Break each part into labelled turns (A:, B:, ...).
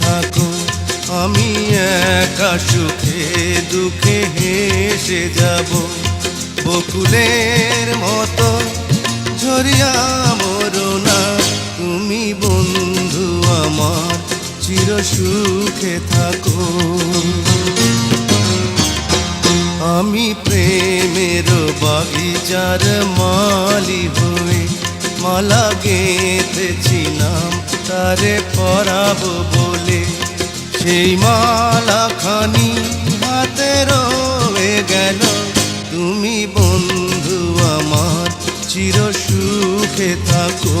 A: থাকো। আমি একা সুখে দুঃখে হেসে যাব। বকুলের মতো ঝরিয়া মরো না। তুমি বন্ধু আমার, চির সুখে থাকো। আমি প্রেমের বাগিচার মালি হয়ে মালা গেঁথেছিলাম। তারে পরাব বলে, সেই মালা খানি হাতে রয়ে গেল। তুমি বন্ধু আমার, চির সুখে থাকো।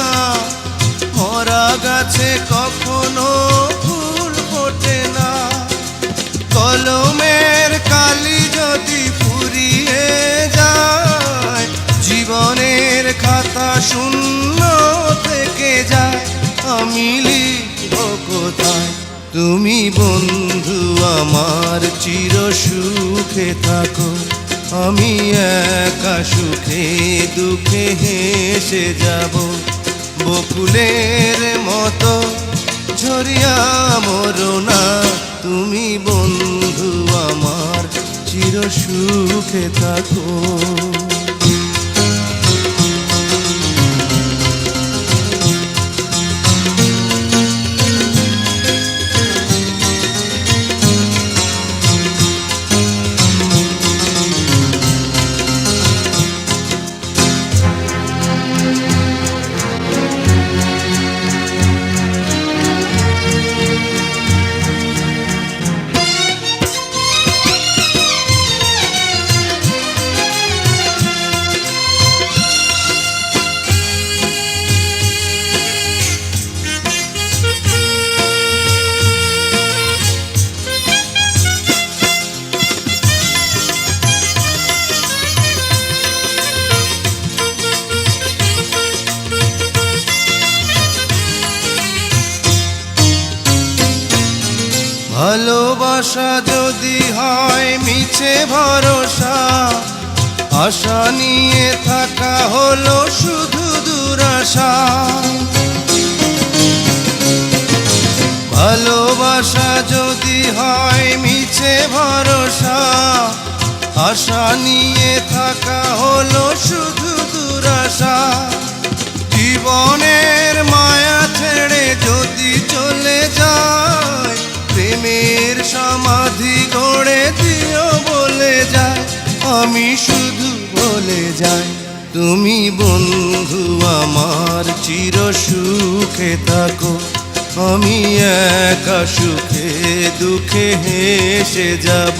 A: শূন্য থেকে যায় আমি লিখব কোথায়? তুমি বন্ধু আমার চির সুখে থাকো। আমি একা সুখে দুঃখে হেসে যাব। বকুলের মতো ঝরিয়া মরো না। তুমি বন্ধু আমার চির সুখে থাকো। ভালোবাসা যদি হয় মিছে ভরসা, আশা নিয়ে থাকা হলো শুধু দুরাশা। ভালোবাসা যদি হয় মিছে ভরসা, আশা নিয়ে থাকা হলো শুধু দুরাশা। জীবনের মায়া ছেড়ে যদি চলে যায় সমাধি গড়ে দিও বলে যায়, আমি শুধু বলে যাই, তুমি বন্ধু আমার চির সুখে থাকো, আমি একা সুখে দুঃখে হেসে যাব,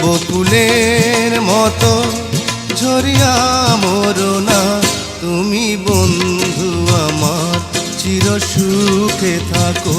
A: বকুলের মতো ঝরিয়া মরো না, তুমি বন্ধু আমার চির সুখে থাকো।